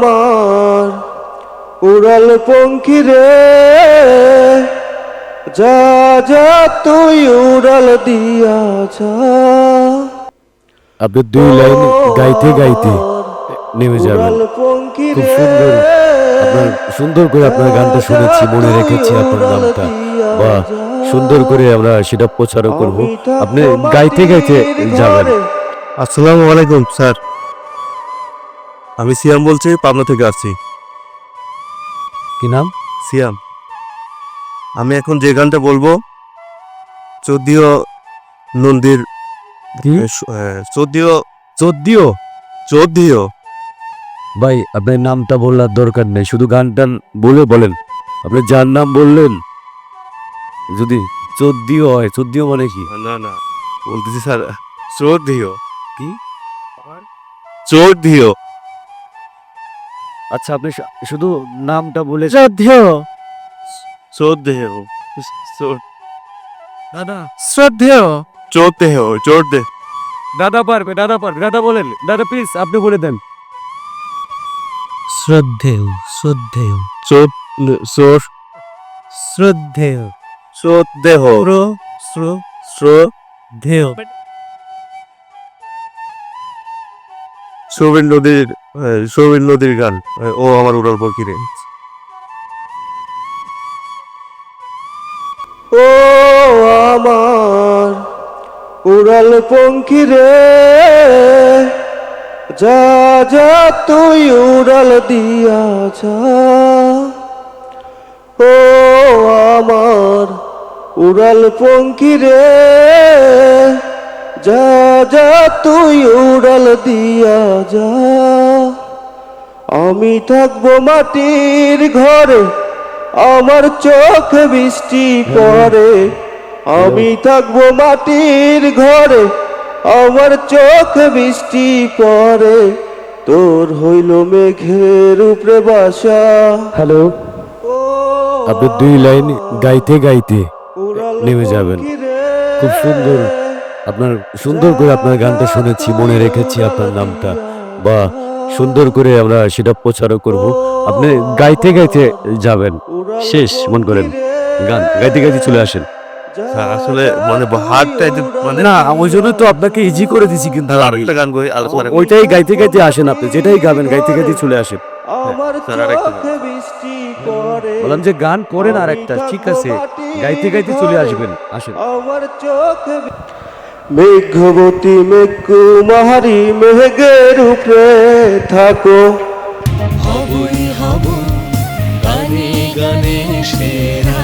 আমার উড়াল পঙ্খী রে। যা যা তুই উড়াল দিয়া যা। আপনি দুই লাইন গাইতে গাইতে নেমে যাবেন। খুব সুন্দর আপনার সুন্দর করে আপনার গানটা শুনেছি মনে রেখেছি আপনার নামটা। বা সুন্দর করে আমরা সেটা প্রচারও করব। আপনি গাইতে গাইতে যাবেন। আসসালামু আলাইকুম স্যার। আমি সিয়াম বলছি পাবনা থেকে আসছি। কি নাম? সিয়াম। আমি এখন যে গানটা বলব চোদ্দীয় নন্দীর চোদ্দীয় চোদ্দীয়? চোদ্দিও যদিও ভাই আপনার নামটা বলার দরকার নেই শুধু গানটা বলে বলেন। আপনি যার নাম বললেন যদি চোদ্দিও হয় চোদ্দীয় মানে কি? না না বলতেছি স্যার চোদ্দীয়। কি? চোদ্দিও আচ্ছা আপনি শুধু নামটা বলে শ্রদ্ধেয়। দাদা শ্রদ্ধেয়। দাদা পারবে দাদা পারবে। দাদা বলেন দাদা প্লিজ আপনি বলে দেন। শ্রদ্ধেয় শ্রদ্ধেয়। চোর শ্রদ্ধেয়। চোদ্দেহ প্র শ্র। শ্র। সৌবিন নদীর সৌবিন নদীর গান ও আমার উড়াল পক্ষীরে ও আমার উড়াল পঙ্খী রে যা যা তুই উড়াল দিয়া যা। ও আমার উড়াল পঙ্খী রে যা যা তুই উড়াল দিয়া যা। আমি থাকব মাটির ঘরে আমার চোখ বৃষ্টি পড়ে। আমি থাকব মাটির ঘরে আমার চোখ বৃষ্টি পড়ে। তোর হইল মেঘের উপরে বাসা। হ্যালো? ও আপনি দুই লাইন গাইতে গাইতে নেমে যাবেন। খুব সুন্দর। আপনার সুন্দর করে আপনার গানটা শুনেছি মনে রেখেছি আপনার নামটা। বা সুন্দর করে আমরা সেটা প্রচারও করব। আপনি গাইতে গাইতে যাবেন। শেষ মন করেন। গান গাইতে গাইতে চলে আসেন। আসলে মানে হার্টটা মানে না ওই জন্য তো আপনাকে ইজি করে দিছি কিন্তু। আর একটা গান আলোচনা ওইটাই গাইতে গাইতে আসেন আপনি যেটাই গাবেন গাইতে গাইতে চলে আসেন। পড়ে। বললাম যে গান করেন আর একটা ঠিক আছে। গাইতে গাইতে চলে আসবেন আসেন। আমার চোখে মেঘবতী মেঘকুমারী মেঘের উপরে থাকো। হবই হব গানে গানে সেরা।